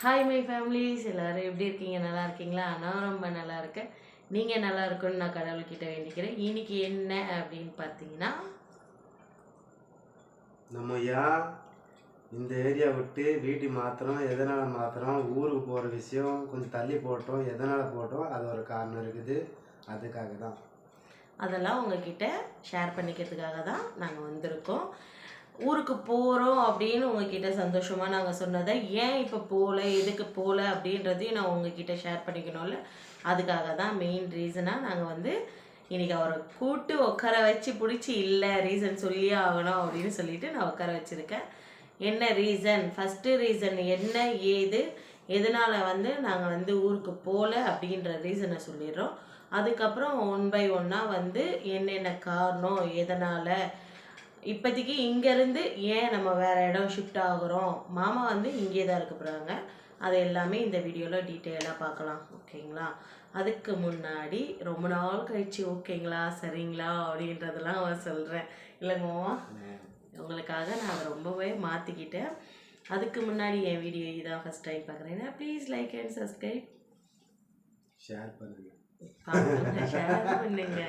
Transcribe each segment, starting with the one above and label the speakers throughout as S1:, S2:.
S1: hi my families எல்லோரும் எப்படி இருக்கீங்க நல்லா இருக்கீங்களா நான் ரொம்ப நல்லா இருக்கேன் நீங்கள் நல்லா இருக்குன்னு நான் கடவுள்கிட்ட வேண்டிக்கிறேன் இன்றைக்கி என்ன அப்படின்னு பார்த்தீங்கன்னா
S2: நம்ம ஐயா இந்த ஏரியா விட்டு வீட்டு மாத்திரம் எதனால் மாத்திரம் ஊருக்கு போகிற விஷயம் கொஞ்சம் தள்ளி போட்டோம் எதனால் போட்டோம் அது ஒரு காரணம் இருக்குது அதுக்காக தான்
S1: அதெல்லாம் உங்ககிட்ட ஷேர் பண்ணிக்கிறதுக்காக தான் நாங்கள் வந்திருக்கோம் ஊருக்கு போகிறோம் அப்படின்னு உங்ககிட்ட சந்தோஷமாக நாங்கள் சொன்னதை ஏன் இப்போ போகல எதுக்கு போகல அப்படின்றதையும் நான் உங்ககிட்ட ஷேர் பண்ணிக்கணும்ல அதுக்காக தான் மெயின் ரீசனாக நாங்கள் வந்து இன்றைக்கி அவரை கூட்டு உட்கார வச்சு பிடிச்சி இல்லை ரீசன் சொல்லியே ஆகணும் அப்படின்னு சொல்லிட்டு நான் உட்கார வச்சுருக்கேன் என்ன ரீசன் ஃபஸ்ட்டு ரீசன் என்ன ஏது எதனால் வந்து நாங்கள் வந்து ஊருக்கு போகல அப்படின்ற ரீசனை சொல்லிடுறோம் அதுக்கப்புறம் ஒன் பை ஒன்னாக வந்து என்னென்ன காரணம் எதனால் இப்போதைக்கு இங்கேருந்து ஏன் நம்ம வேறு இடம் ஷிஃப்ட் ஆகுறோம் மாமா வந்து இங்கே தான் இருக்க போகிறாங்க அது எல்லாமே இந்த வீடியோவில் டீட்டெயிலாக பார்க்கலாம் ஓகேங்களா அதுக்கு முன்னாடி ரொம்ப நாள் கழிச்சு ஓகேங்களா சரிங்களா அப்படின்றதெல்லாம் அவன் சொல்கிறேன் இல்லைங்க உங்களுக்காக நான் ரொம்பவே மாற்றிக்கிட்டேன் அதுக்கு முன்னாடி என் வீடியோ இதான் ஃபஸ்ட் டைம் பார்க்குறேன் please like and subscribe
S2: share பண்ணுங்க
S1: ஷேர் பண்ணுங்க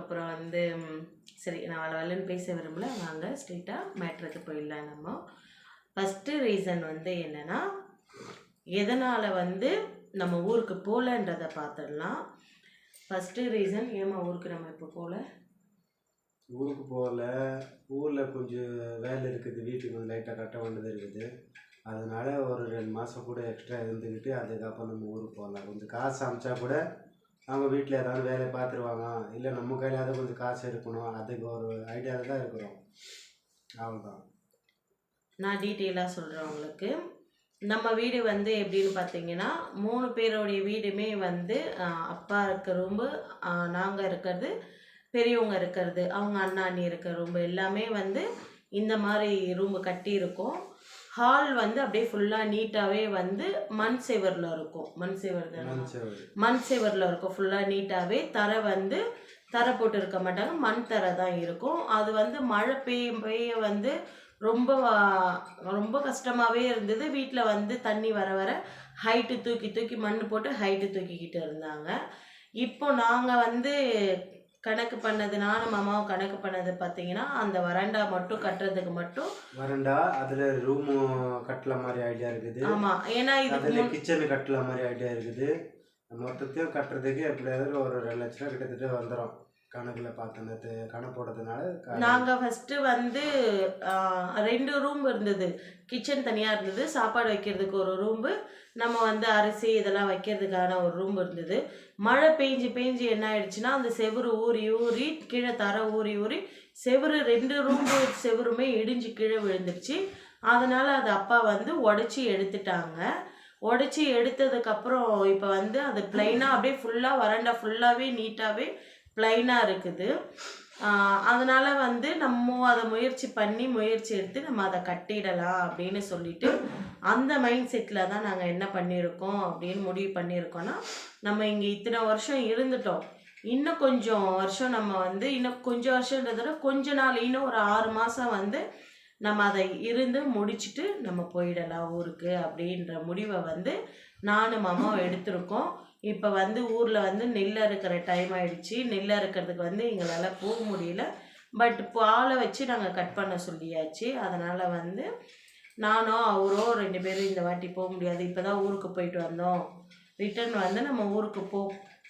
S1: அப்புறம் வந்து சரி நான் வரலன்னு பேச விரும்பல வாங்க ஸ்ட்ரெயிட்டாக மேட்ருக்கு போயிடலாம் நம்ம ஃபஸ்ட்டு ரீசன் வந்து என்னென்னா எதனால் வந்து நம்ம ஊருக்கு போகலன்றதை பார்த்துடலாம் ஃபஸ்ட்டு ரீசன் ஏமா ஊருக்கு நம்ம இப்போ போகல
S2: ஊருக்கு போகல ஊரில் கொஞ்சம் வேலை இருக்குது வீட்டுக்கு கொஞ்சம் லைட்டாக கட்ட வேண்டியது இருக்குது அதனால் ஒரு ரெண்டு மாதம் கூட எக்ஸ்ட்ரா இருந்துக்கிட்டு அதுக்கப்புறம் நம்ம ஊருக்கு போகலாம் கொஞ்சம் காசு அமைச்சா கூட அவங்க வீட்டில் ஏதாவது வேலை பார்த்துருவாங்க இல்லை நம்ம கையிலாவது கொஞ்சம் காசு இருக்கணும் அதுக்கு ஒரு ஐடியாவில் தான் இருக்கிறோம் அவ்வளோதான்
S1: நான் டீட்டெயிலாக சொல்கிறேன் உங்களுக்கு நம்ம வீடு வந்து எப்படின்னு பார்த்தீங்கன்னா மூணு பேருடைய வீடுமே வந்து அப்பா இருக்க ரூம்பு நாங்கள் இருக்கிறது பெரியவங்க இருக்கிறது அவங்க அண்ணா அண்ணி இருக்கிற ரொம்ப எல்லாமே வந்து இந்த மாதிரி ரூம்பு கட்டியிருக்கோம் ஹால் வந்து அப்படியே ஃபுல்லாக நீட்டாகவே வந்து மண் சேவரில் இருக்கும் மண் சேவர் தானே மண் சேவரில் இருக்கும் ஃபுல்லாக நீட்டாகவே தரை வந்து தரை போட்டு இருக்க மாட்டாங்க மண் தரை தான் இருக்கும் அது வந்து மழை பெய்ய பெய்ய வந்து ரொம்ப ரொம்ப கஷ்டமாகவே இருந்தது வீட்டில் வந்து தண்ணி வர வர ஹைட்டு தூக்கி தூக்கி மண் போட்டு ஹைட்டு தூக்கிக்கிட்டு இருந்தாங்க இப்போ நாங்கள் வந்து கணக்கு பண்ணது நானும் மாமாவும் கணக்கு பண்ணது பார்த்தீங்கன்னா அந்த வராண்டா மட்டும் கட்டுறதுக்கு மட்டும்
S2: வராண்டா அதில் ரூம் கட்டுற மாதிரி ஐடியா இருக்குது ஆமாம் ஏன்னா இது கிச்சனு கட்டுற மாதிரி ஐடியா இருக்குது மொத்தத்தையும் கட்டுறதுக்கு எப்படியாவது ஒரு ரெண்டு லட்ச ரூபா கிட்டத்தட்ட வந்துடும் கணக்குல பார்த்தனது கணக்கு போட்டதுனால
S1: நாங்கள் ஃபஸ்ட்டு வந்து ரெண்டு ரூம் இருந்தது கிச்சன் தனியாக இருந்தது சாப்பாடு வைக்கிறதுக்கு ஒரு ரூம்பு நம்ம வந்து அரிசி இதெல்லாம் வைக்கிறதுக்கான ஒரு ரூம் இருந்தது மழை பெஞ்சு பெஞ்சு என்ன ஆயிடுச்சுன்னா அந்த செவரு ஊறி ஊறி கீழே தர ஊறி ஊறி செவரு ரெண்டு ரூம்பு செவருமே இடிஞ்சு கீழே விழுந்துருச்சு அதனால் அது அப்பா வந்து உடச்சி எடுத்துட்டாங்க உடச்சி எடுத்ததுக்கப்புறம் இப்போ வந்து அது பிளைனாக அப்படியே ஃபுல்லாக வறண்டா ஃபுல்லாகவே நீட்டாகவே ப்ளைனாக இருக்குது அதனால் வந்து நம்ம அதை முயற்சி பண்ணி முயற்சி எடுத்து நம்ம அதை கட்டிடலாம் அப்படின்னு சொல்லிட்டு அந்த மைண்ட் செட்டில் தான் நாங்கள் என்ன பண்ணியிருக்கோம் அப்படின்னு முடிவு பண்ணியிருக்கோன்னா நம்ம இங்கே இத்தனை வருஷம் இருந்துட்டோம் இன்னும் கொஞ்சம் வருஷம் நம்ம வந்து இன்னும் கொஞ்சம் வருஷன்றதோட கொஞ்ச நாள் இன்னும் ஒரு ஆறு மாதம் வந்து நம்ம அதை இருந்து முடிச்சுட்டு நம்ம போயிடலாம் ஊருக்கு அப்படின்ற முடிவை வந்து நானும் அம்மாவும் எடுத்திருக்கோம் இப்போ வந்து ஊரில் வந்து நெல் அறுக்கிற டைம் ஆயிடுச்சு நெல் அறுக்கிறதுக்கு வந்து எங்களால் போக முடியல பட் பாலை வச்சு நாங்கள் கட் பண்ண சொல்லியாச்சு அதனால் வந்து நானும் அவரோ ரெண்டு பேரும் இந்த வாட்டி போக முடியாது இப்போ தான் ஊருக்கு போயிட்டு வந்தோம் ரிட்டர்ன் வந்து நம்ம ஊருக்கு போ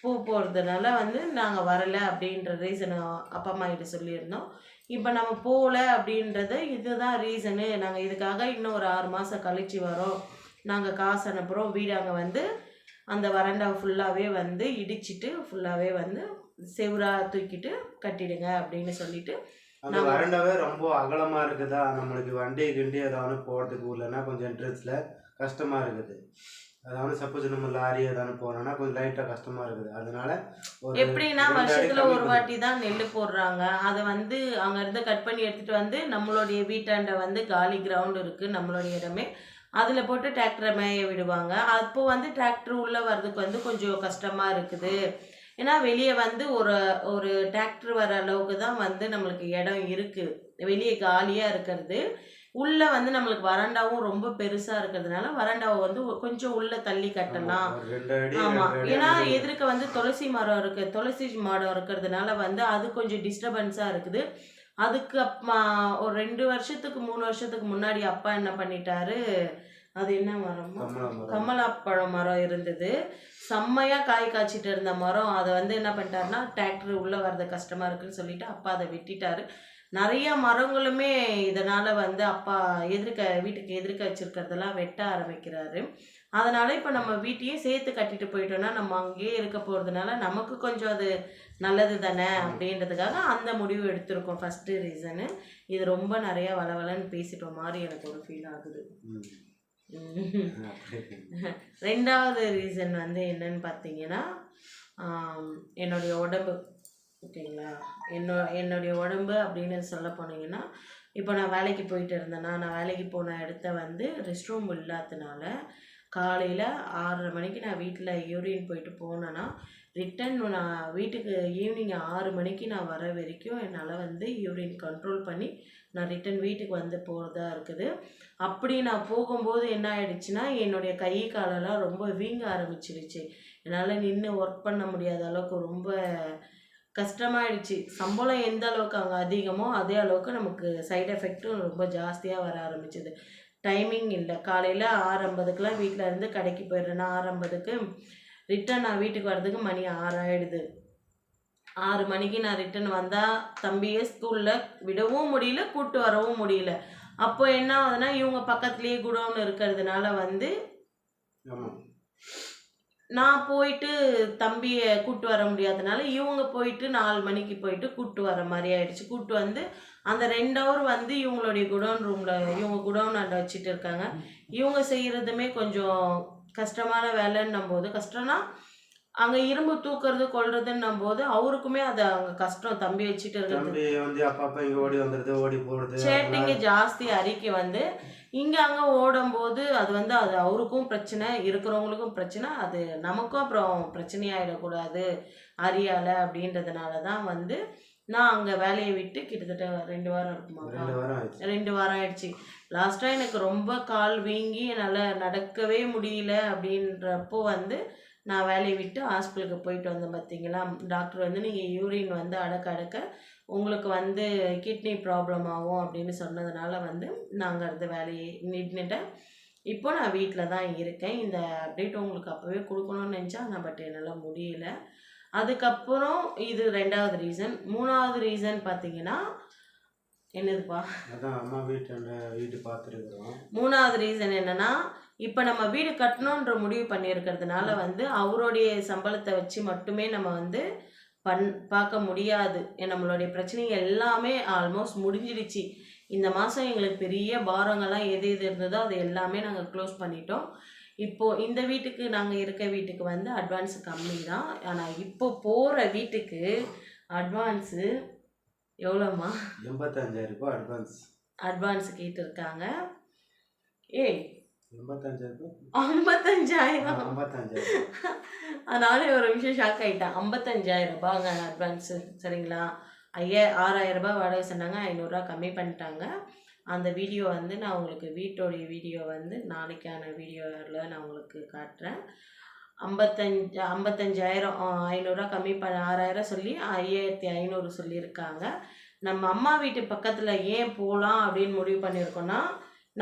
S1: பூ போகிறதுனால வந்து நாங்கள் வரலை அப்படின்ற ரீசன் அப்பா அம்மா கிட்ட சொல்லியிருந்தோம் இப்போ நம்ம போகல அப்படின்றது இதுதான் ரீசனு நாங்கள் இதுக்காக இன்னும் ஒரு ஆறு மாதம் கழித்து வரோம் நாங்கள் காசு அனுப்புகிறோம் வீடு அங்கே வந்து அந்த வறண்டா ஃபுல்லாகவே வந்து இடிச்சிட்டு ஃபுல்லாகவே வந்து செவ்ரா தூக்கிட்டு கட்டிடுங்க அப்படின்னு சொல்லிட்டு
S2: அந்த வறண்டாவே ரொம்ப அகலமாக இருக்குதா நம்மளுக்கு வண்டி கிண்டி ஏதாவது போகிறதுக்கு இல்லைன்னா கொஞ்சம் என்ட்ரன்ஸில் கஷ்டமாக இருக்குது அதாவது சப்போஸ் நம்ம லாரி ஏதாவது போகிறோம்னா கொஞ்சம் லைட்டாக கஷ்டமா இருக்குது அதனால
S1: எப்படின்னா வருஷத்துல ஒரு வாட்டி தான் நெல் போடுறாங்க அதை வந்து அங்கேருந்து கட் பண்ணி எடுத்துகிட்டு வந்து நம்மளுடைய வீட்டாண்ட வந்து காலி கிரவுண்ட் இருக்குது நம்மளுடைய இடமே அதில் போட்டு டிராக்டரை மேய விடுவாங்க அப்போது வந்து டிராக்டர் உள்ளே வர்றதுக்கு வந்து கொஞ்சம் கஷ்டமாக இருக்குது ஏன்னா வெளியே வந்து ஒரு ஒரு டிராக்டர் வர அளவுக்கு தான் வந்து நம்மளுக்கு இடம் இருக்குது வெளியே காலியாக இருக்கிறது உள்ளே வந்து நம்மளுக்கு வறண்டாவும் ரொம்ப பெருசாக இருக்கிறதுனால வறண்டாவை வந்து கொஞ்சம் உள்ளே தள்ளி கட்டலாம் ஆமாம் ஏன்னா எதிர்க்க வந்து துளசி மரம் இருக்குது துளசி மாடம் இருக்கிறதுனால வந்து அது கொஞ்சம் டிஸ்டர்பன்ஸாக இருக்குது அதுக்கு அப்பா ஒரு ரெண்டு வருஷத்துக்கு மூணு வருஷத்துக்கு முன்னாடி அப்பா என்ன பண்ணிட்டாரு அது என்ன மரம்
S2: கமலாப்பழம் மரம் இருந்தது
S1: செம்மையாக காய் காய்ச்சிட்டு இருந்த மரம் அதை வந்து என்ன பண்ணிட்டாருன்னா டிராக்டர் உள்ளே வர்றது கஷ்டமாக இருக்குன்னு சொல்லிட்டு அப்பா அதை விட்டுட்டாரு நிறைய மரங்களுமே இதனால் வந்து அப்பா எதிர்க்க வீட்டுக்கு எதிர்க்க வச்சிருக்கிறதெல்லாம் வெட்ட ஆரம்பிக்கிறாரு அதனால் இப்போ நம்ம வீட்டையே சேர்த்து கட்டிட்டு போயிட்டோன்னா நம்ம அங்கேயே இருக்க போகிறதுனால நமக்கு கொஞ்சம் அது நல்லது தானே அப்படின்றதுக்காக அந்த முடிவு எடுத்திருக்கோம் ஃபஸ்ட்டு ரீசனு இது ரொம்ப நிறையா வளவலன்னு பேசிட்டோம் மாதிரி எனக்கு ஒரு ஃபீல் ஆகுது ரெண்டாவது ரீசன் வந்து என்னன்னு பார்த்தீங்கன்னா என்னுடைய உடம்பு ஓகேங்களா என்னோ என்னுடைய உடம்பு அப்படின்னு சொல்ல போனீங்கன்னா இப்போ நான் வேலைக்கு போயிட்டு இருந்தேன்னா நான் வேலைக்கு போன இடத்த வந்து ரெஸ்ட் ரூம் இல்லாததுனால காலையில் ஆறரை மணிக்கு நான் வீட்டில் யூரின் போயிட்டு போனேன்னா ரிட்டன் நான் வீட்டுக்கு ஈவினிங் ஆறு மணிக்கு நான் வர வரைக்கும் என்னால் வந்து யூரின் கண்ட்ரோல் பண்ணி நான் ரிட்டன் வீட்டுக்கு வந்து போகிறதா இருக்குது அப்படி நான் போகும்போது என்ன ஆகிடுச்சுன்னா என்னுடைய கை காலெல்லாம் ரொம்ப வீங்க ஆரம்பிச்சிருச்சு என்னால் நின்று ஒர்க் பண்ண முடியாத அளவுக்கு ரொம்ப கஷ்டமாயிடுச்சு சம்பளம் எந்த அளவுக்கு அங்கே அதிகமோ அதே அளவுக்கு நமக்கு சைடு எஃபெக்ட்டும் ரொம்ப ஜாஸ்தியாக வர ஆரம்பிச்சது டைமிங் இல்லை காலையில் ஆறு ஐம்பதுக்கெலாம் வீட்டில் இருந்து கடைக்கு போயிடுறேன் ஆறு ஐம்பதுக்கு ரிட்டன் நான் வீட்டுக்கு வர்றதுக்கு மணி ஆறு ஆகிடுது ஆறு மணிக்கு நான் ரிட்டன் வந்தால் தம்பியை ஸ்கூலில் விடவும் முடியல கூப்பிட்டு வரவும் முடியல அப்போ என்ன ஆகுதுன்னா இவங்க பக்கத்துலேயே குடோன் இருக்கிறதுனால வந்து நான் போயிட்டு தம்பியை கூட்டு வர முடியாதனால இவங்க போயிட்டு நாலு மணிக்கு போயிட்டு கூட்டு வர மாதிரி ஆயிடுச்சு கூட்டு வந்து அந்த ரெண்டு ஹவர் வந்து இவங்களுடைய குடவுன் ரூம்ல இவங்க குடவுன் அண்ட வச்சுட்டு இருக்காங்க இவங்க செய்யறதுமே கொஞ்சம் கஷ்டமான வேலைன்னும் போது கஷ்டம்னா அங்க இரும்பு தூக்குறது கொள்றதுன்னும் போது அவருக்குமே அது அவங்க கஷ்டம் தம்பி வச்சுட்டு
S2: இருக்கிறது
S1: சேட்டிங்க ஜாஸ்தி அறிக்கை வந்து இங்கே அங்கே ஓடும்போது அது வந்து அது அவருக்கும் பிரச்சனை இருக்கிறவங்களுக்கும் பிரச்சனை அது நமக்கும் அப்புறம் பிரச்சனையாயிடக்கூடாது அறியால அப்படின்றதுனால தான் வந்து நான் அங்கே வேலையை விட்டு கிட்டத்தட்ட ரெண்டு வாரம்
S2: இருக்குமா ரெண்டு வாரம் ஆயிடுச்சு
S1: லாஸ்ட்டாக எனக்கு ரொம்ப கால் வீங்கி என்னால் நடக்கவே முடியல அப்படின்றப்போ வந்து நான் வேலையை விட்டு ஹாஸ்பிட்டலுக்கு போயிட்டு வந்தேன் பார்த்தீங்களா டாக்டர் வந்து நீங்கள் யூரின் வந்து அடக்க அடக்க உங்களுக்கு வந்து கிட்னி ப்ராப்ளம் ஆகும் அப்படின்னு சொன்னதுனால வந்து நாங்கள் இருந்த வேலையை நின்றுட்டேன் இப்போ நான் வீட்டில் தான் இருக்கேன் இந்த அப்டேட் உங்களுக்கு அப்போவே கொடுக்கணும்னு நினச்சா நான் பட் என்னால் முடியல அதுக்கப்புறம் இது ரெண்டாவது ரீசன் மூணாவது ரீசன் பார்த்தீங்கன்னா என்னதுப்பா
S2: அதான் அம்மா வீட்டு வீடு பார்த்துருக்குறோம்
S1: மூணாவது ரீசன் என்னன்னா இப்போ நம்ம வீடு கட்டணுன்ற முடிவு பண்ணியிருக்கிறதுனால வந்து அவருடைய சம்பளத்தை வச்சு மட்டுமே நம்ம வந்து பண் பார்க்க முடியாது நம்மளுடைய பிரச்சனைகள் எல்லாமே ஆல்மோஸ்ட் முடிஞ்சிடுச்சு இந்த மாதம் எங்களுக்கு பெரிய பாரங்கள்லாம் எது எது இருந்ததோ அது எல்லாமே நாங்கள் க்ளோஸ் பண்ணிட்டோம் இப்போது இந்த வீட்டுக்கு நாங்கள் இருக்க வீட்டுக்கு வந்து அட்வான்ஸ் கம்மி தான் ஆனால் இப்போ போகிற வீட்டுக்கு அட்வான்ஸு எவ்வளோம்மா
S2: எண்பத்தஞ்சாயிரம் ரூபாய் அட்வான்ஸ்
S1: அட்வான்ஸ் கேட்டிருக்காங்க ஏய் நானே ஒரு விஷயம் ஷாக் ஆகிட்டேன் ஐம்பத்தஞ்சாயிரம் ரூபாங்க அட்வான்ஸு சரிங்களா ஐயா ஆறாயிரம் ரூபாய் வாடகை சொன்னாங்க ஐநூறுரூவா கம்மி பண்ணிட்டாங்க அந்த வீடியோ வந்து நான் உங்களுக்கு வீட்டோடைய வீடியோ வந்து நாளைக்கான வீடியோவில் நான் உங்களுக்கு காட்டுறேன் ஐம்பத்தஞ்சு ஐம்பத்தஞ்சாயிரம் ஐநூறுரூவா கம்மி பண்ண ஆறாயிரம் சொல்லி ஐயாயிரத்தி ஐநூறு சொல்லியிருக்காங்க நம்ம அம்மா வீட்டு பக்கத்தில் ஏன் போகலாம் அப்படின்னு முடிவு பண்ணியிருக்கோன்னா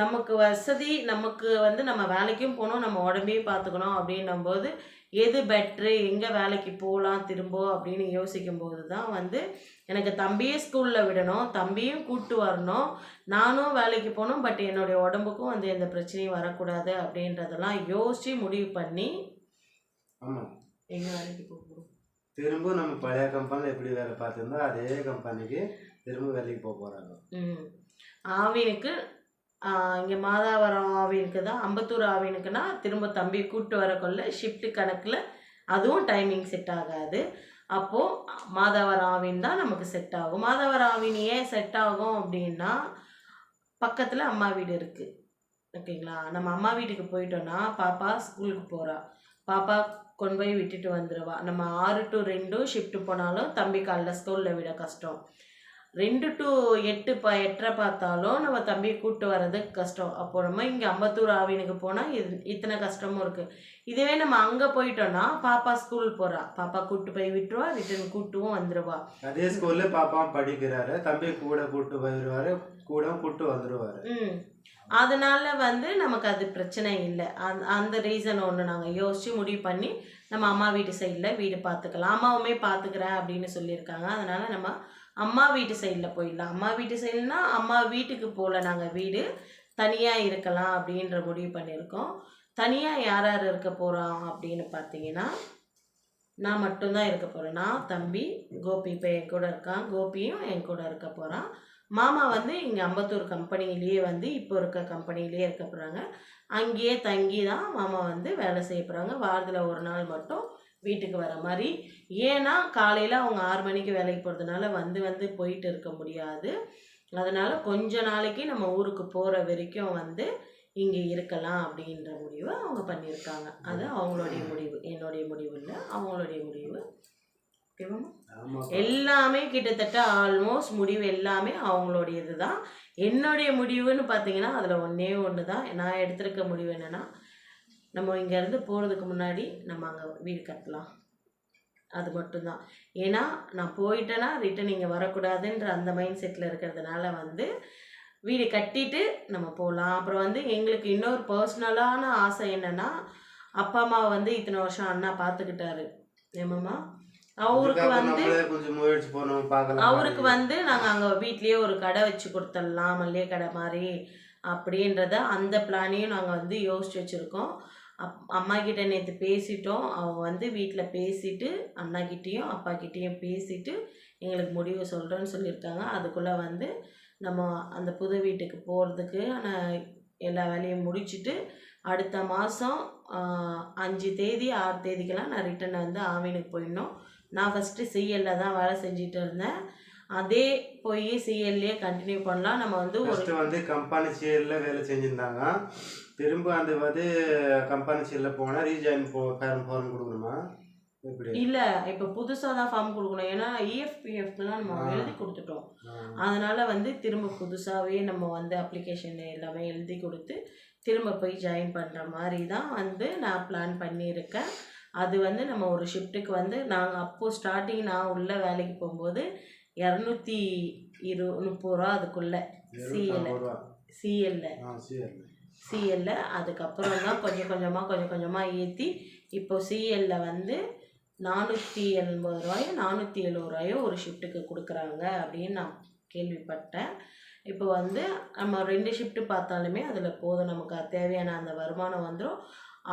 S1: நமக்கு வசதி நமக்கு வந்து நம்ம வேலைக்கும் போகணும் நம்ம உடம்பையும் பார்த்துக்கணும் அப்படின்னும் எது பெட்ரு எங்கே வேலைக்கு போகலாம் திரும்ப அப்படின்னு யோசிக்கும் போது தான் வந்து எனக்கு தம்பியே ஸ்கூலில் விடணும் தம்பியும் கூப்பிட்டு வரணும் நானும் வேலைக்கு போகணும் பட் என்னுடைய உடம்புக்கும் வந்து எந்த பிரச்சனையும் வரக்கூடாது அப்படின்றதெல்லாம் யோசித்து முடிவு பண்ணி ஆமாம் எங்கே வேலைக்கு போகிறோம்
S2: திரும்ப நம்ம பழைய கம்பெனியில் எப்படி வேலை பார்த்துருந்தோ அதே கம்பெனிக்கு திரும்ப வேலைக்கு போக போகிறாங்க
S1: ம் ஆவினுக்கு இங்கே மாதாவரம் ஆவினுக்கு தான் அம்பத்தூர் ஆவினுக்குன்னா திரும்ப தம்பி கூப்பிட்டு வரக்குள்ள ஷிஃப்ட் கணக்கில் அதுவும் டைமிங் செட் ஆகாது அப்போது மாதாவரம் ஆவின் தான் நமக்கு செட் ஆகும் மாதாவரம் ஆவின் ஏன் செட் ஆகும் அப்படின்னா பக்கத்தில் அம்மா வீடு இருக்குது ஓகேங்களா நம்ம அம்மா வீட்டுக்கு போயிட்டோன்னா பாப்பா ஸ்கூலுக்கு போகிறா பாப்பா கொண்டு போய் விட்டுட்டு வந்துடுவா நம்ம ஆறு டு ரெண்டும் ஷிஃப்ட்டு போனாலும் தம்பி காலைல ஸ்கூலில் விட கஷ்டம் ரெண்டு டு எட்டு ப எட்டரை பார்த்தாலும் நம்ம தம்பியை கூப்பிட்டு வர்றது கஷ்டம் அப்போ நம்ம இங்கே அம்பத்தூர் ஆவினுக்கு போனால் இது இத்தனை கஷ்டமும் இருக்குது இதுவே நம்ம அங்கே போயிட்டோன்னா பாப்பா ஸ்கூல் போகிறா பாப்பா கூப்பிட்டு போய் விட்டுருவா ரிட்டர்ன் கூப்பிட்டுவும் வந்துடுவா
S2: அதே ஸ்கூலில் பாப்பா படிக்கிறாரு தம்பி கூட கூப்பிட்டு போயிடுவாரு கூட கூப்பிட்டு வந்துடுவார்
S1: ம் அதனால வந்து நமக்கு அது பிரச்சனை இல்லை அந்த அந்த ரீசன் ஒன்று நாங்கள் யோசித்து முடிவு பண்ணி நம்ம அம்மா வீட்டு சைடில் வீடு பார்த்துக்கலாம் அம்மாவுமே பார்த்துக்கிறேன் அப்படின்னு சொல்லியிருக்காங்க அதனால் நம்ம அம்மா வீட்டு சைடில் போயிடலாம் அம்மா வீட்டு சைடுனா அம்மா வீட்டுக்கு போகல நாங்கள் வீடு தனியாக இருக்கலாம் அப்படின்ற முடிவு பண்ணியிருக்கோம் தனியாக யார் யார் இருக்க போகிறோம் அப்படின்னு பார்த்தீங்கன்னா நான் மட்டும்தான் இருக்க போகிறேன் நான் தம்பி கோபி இப்போ என் கூட இருக்கான் கோபியும் என் கூட இருக்க போகிறான் மாமா வந்து இங்கே அம்பத்தூர் கம்பெனிலேயே வந்து இப்போ இருக்க கம்பெனிலேயே இருக்க போகிறாங்க அங்கேயே தங்கி தான் மாமா வந்து வேலை செய்ய போகிறாங்க வாரத்தில் ஒரு நாள் மட்டும் வீட்டுக்கு வர மாதிரி ஏன்னா காலையில் அவங்க ஆறு மணிக்கு வேலைக்கு போகிறதுனால வந்து வந்து போயிட்டு இருக்க முடியாது அதனால் கொஞ்ச நாளைக்கு நம்ம ஊருக்கு போகிற வரைக்கும் வந்து இங்கே இருக்கலாம் அப்படின்ற முடிவை அவங்க பண்ணியிருக்காங்க அது அவங்களுடைய முடிவு என்னுடைய முடிவு இல்லை அவங்களுடைய முடிவு எல்லாமே கிட்டத்தட்ட ஆல்மோஸ்ட் முடிவு எல்லாமே அவங்களுடைய இதுதான் என்னுடைய முடிவுன்னு பார்த்தீங்கன்னா அதில் ஒன்றே ஒன்று தான் நான் எடுத்திருக்க முடிவு என்னென்னா நம்ம இங்கேருந்து போகிறதுக்கு முன்னாடி நம்ம அங்கே வீடு கட்டலாம் அது மட்டும்தான் ஏன்னா நான் போயிட்டேன்னா ரிட்டன் இங்கே வரக்கூடாதுன்ற அந்த மைண்ட் செட்டில் இருக்கிறதுனால வந்து வீடு கட்டிட்டு நம்ம போகலாம் அப்புறம் வந்து எங்களுக்கு இன்னொரு பர்சனலான ஆசை என்னென்னா அப்பா அம்மா வந்து இத்தனை வருஷம் அண்ணா பார்த்துக்கிட்டாரு ஏமாம்மா
S2: அவருக்கு வந்து
S1: அவருக்கு வந்து நாங்கள் அங்கே வீட்லேயே ஒரு கடை வச்சு கொடுத்துடலாம் மல்லிகை கடை மாதிரி அப்படின்றத அந்த பிளானையும் நாங்கள் வந்து யோசிச்சு வச்சுருக்கோம் அப் அம்மா கிட்ட நேற்று பேசிட்டோம் அவங்க வந்து வீட்டில் பேசிட்டு அப்பா கிட்டேயும் பேசிட்டு எங்களுக்கு முடிவு சொல்கிறேன்னு சொல்லியிருக்காங்க அதுக்குள்ளே வந்து நம்ம அந்த புது வீட்டுக்கு போகிறதுக்கு எல்லா வேலையும் முடிச்சுட்டு அடுத்த மாதம் அஞ்சு தேதி ஆறு தேதிக்கெல்லாம் நான் ரிட்டன் வந்து ஆவினுக்கு போயிடணும் நான் ஃபஸ்ட்டு சிஎல்ல தான் வேலை செஞ்சுட்டு இருந்தேன் அதே போய் சிஎல்லையே கண்டினியூ பண்ணலாம் நம்ம வந்து
S2: ஃபஸ்ட்டு வந்து கம்பெனி சிஎல்ல வேலை செஞ்சுருந்தாங்க திரும்ப அந்த வந்து கம்பெனி சிஎல்ல போனால் ரீஜாயின் போ ஃபார்ம் ஃபார்ம் கொடுக்கணுமா
S1: இல்லை இப்போ புதுசாக தான் ஃபார்ம் கொடுக்கணும் ஏன்னா இஎஃப்பிஎஃப்லாம் e நம்ம எழுதி கொடுத்துட்டோம் அதனால வந்து திரும்ப புதுசாகவே நம்ம வந்து அப்ளிகேஷன் எல்லாமே எழுதி கொடுத்து திரும்ப போய் ஜாயின் பண்ணுற மாதிரி தான் வந்து நான் பிளான் பண்ணியிருக்கேன் அது வந்து நம்ம ஒரு ஷிஃப்ட்டுக்கு வந்து நாங்கள் அப்போது ஸ்டார்டிங் நான் உள்ள வேலைக்கு போகும்போது இரநூத்தி இரு முப்பது ரூபா அதுக்குள்ள
S2: சிஎல்ல
S1: சிஎல்ல சிஎல்ல அதுக்கப்புறம் தான் கொஞ்சம் கொஞ்சமாக கொஞ்சம் கொஞ்சமாக ஏற்றி இப்போ சிஎல்ல வந்து நானூற்றி எண்பது ரூபாயோ நானூற்றி எழுபது ரூபாயோ ஒரு ஷிஃப்ட்டுக்கு கொடுக்குறாங்க அப்படின்னு நான் கேள்விப்பட்டேன் இப்போ வந்து நம்ம ரெண்டு ஷிஃப்ட்டு பார்த்தாலுமே அதில் போதும் நமக்கு தேவையான அந்த வருமானம் வந்துடும்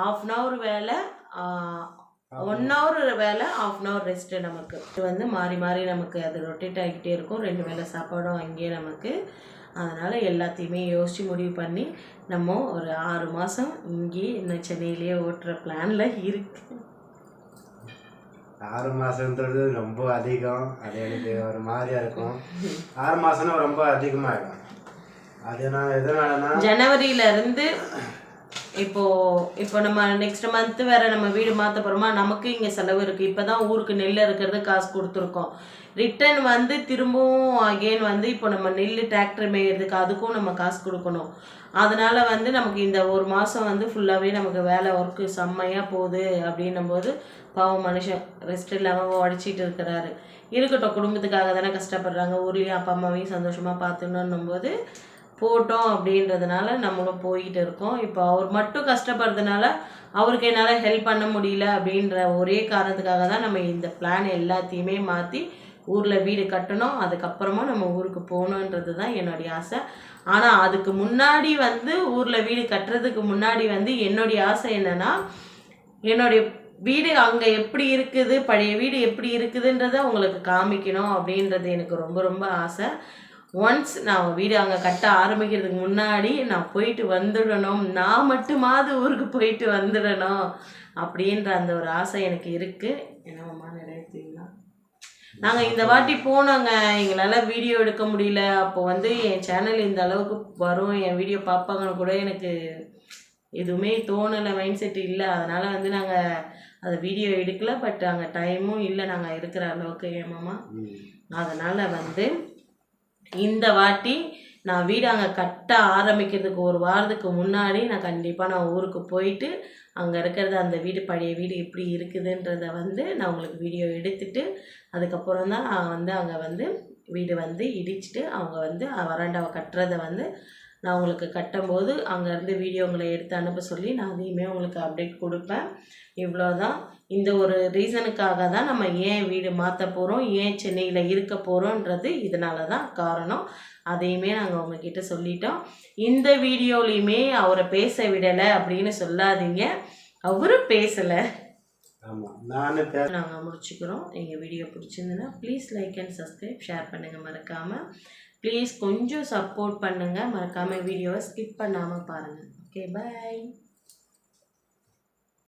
S1: ஆஃப் அன் ஹவர் வேலை ஒன் ஹவர் வேலை ஆஃப் அன் ஹவர் ரெஸ்ட்டு நமக்கு இது வந்து மாறி மாறி நமக்கு அது ரொட்டேட் ஆகிக்கிட்டே இருக்கும் ரெண்டு வேலை சாப்பாடும் அங்கேயே நமக்கு அதனால் எல்லாத்தையுமே யோசித்து முடிவு பண்ணி நம்ம ஒரு ஆறு மாதம் இங்கேயே இன்னும் சென்னையிலேயே ஓட்டுற பிளானில் இருக்கு
S2: ஆறு மாதம்ன்றது ரொம்ப அதிகம் அது எனக்கு ஒரு மாதிரியாக இருக்கும் ஆறு மாதம்னா ரொம்ப அதிகமாக இருக்கும் அது நான்
S1: ஜனவரியில இருந்து இப்போது இப்போ நம்ம நெக்ஸ்ட் மந்த்து வேறு நம்ம வீடு மாற்ற போகிறோமா நமக்கு இங்கே செலவு இருக்குது இப்போ தான் ஊருக்கு நெல் இருக்கிறது காசு கொடுத்துருக்கோம் ரிட்டர்ன் வந்து திரும்பவும் அகெயின் வந்து இப்போ நம்ம நெல் டிராக்டர் மேயறதுக்கு அதுக்கும் நம்ம காசு கொடுக்கணும் அதனால் வந்து நமக்கு இந்த ஒரு மாதம் வந்து ஃபுல்லாகவே நமக்கு வேலை ஒர்க்கு செம்மையாக போகுது அப்படின்னும் போது பாவம் மனுஷன் ரெஸ்ட் இல்லாமல் உடைச்சிட்டு இருக்கிறாரு இருக்கட்டும் குடும்பத்துக்காக தானே கஷ்டப்படுறாங்க ஊர்லேயும் அப்பா அம்மாவையும் சந்தோஷமாக பார்த்துக்கணுன்னும் போது போட்டோம் அப்படின்றதுனால நம்மளும் போய்கிட்டு இருக்கோம் இப்போ அவர் மட்டும் கஷ்டப்படுறதுனால அவருக்கு என்னால் ஹெல்ப் பண்ண முடியல அப்படின்ற ஒரே காரணத்துக்காக தான் நம்ம இந்த பிளான் எல்லாத்தையுமே மாற்றி ஊரில் வீடு கட்டணும் அதுக்கப்புறமா நம்ம ஊருக்கு போகணுன்றது தான் என்னுடைய ஆசை ஆனால் அதுக்கு முன்னாடி வந்து ஊரில் வீடு கட்டுறதுக்கு முன்னாடி வந்து என்னுடைய ஆசை என்னென்னா என்னுடைய வீடு அங்கே எப்படி இருக்குது பழைய வீடு எப்படி இருக்குதுன்றதை உங்களுக்கு காமிக்கணும் அப்படின்றது எனக்கு ரொம்ப ரொம்ப ஆசை ஒன்ஸ் நான் வீடு அங்கே கட்ட ஆரம்பிக்கிறதுக்கு முன்னாடி நான் போயிட்டு வந்துடணும் நான் மட்டுமாவது ஊருக்கு போயிட்டு வந்துடணும் அப்படின்ற அந்த ஒரு ஆசை எனக்கு இருக்குது என்னம்மா நிறைவேற்றிங்களா நாங்கள் இந்த வாட்டி போனோங்க எங்களால் வீடியோ எடுக்க முடியல அப்போ வந்து என் சேனல் இந்த அளவுக்கு வரும் என் வீடியோ பார்ப்பாங்கன்னு கூட எனக்கு எதுவுமே தோணலை மைண்ட் செட் இல்லை அதனால் வந்து நாங்கள் அதை வீடியோ எடுக்கல பட் அங்கே டைமும் இல்லை நாங்கள் இருக்கிற அளவுக்கு ஏமாமா அதனால் வந்து இந்த வாட்டி நான் வீடு அங்கே கட்ட ஆரம்பிக்கிறதுக்கு ஒரு வாரத்துக்கு முன்னாடி நான் கண்டிப்பாக நான் ஊருக்கு போயிட்டு அங்கே இருக்கிறது அந்த வீடு பழைய வீடு எப்படி இருக்குதுன்றத வந்து நான் உங்களுக்கு வீடியோ எடுத்துட்டு அதுக்கப்புறம் தான் நான் வந்து அங்கே வந்து வீடு வந்து இடிச்சிட்டு அவங்க வந்து வராண்டாவை கட்டுறதை வந்து நான் உங்களுக்கு கட்டும்போது அங்கேருந்து வீடியோ உங்களை எடுத்து அனுப்ப சொல்லி நான் அதையுமே உங்களுக்கு அப்டேட் கொடுப்பேன் இவ்வளோ தான் இந்த ஒரு ரீசனுக்காக தான் நம்ம ஏன் வீடு மாற்ற போகிறோம் ஏன் சென்னையில் இருக்க போகிறோன்றது இதனால தான் காரணம் அதையுமே நாங்கள் உங்ககிட்ட சொல்லிட்டோம் இந்த வீடியோலையுமே அவரை பேச விடலை அப்படின்னு சொல்லாதீங்க அவரும் பேசலை நாங்கள் முடிச்சுக்கிறோம் எங்கள் வீடியோ பிடிச்சிருந்ததுன்னா please like and subscribe share பண்ணுங்கள் மறக்காமல் ப்ளீஸ் கொஞ்சம் சப்போர்ட் பண்ணுங்கள் மறக்காமல் வீடியோவை ஸ்கிப் பண்ணாமல் பாருங்கள் ஓகே பாய்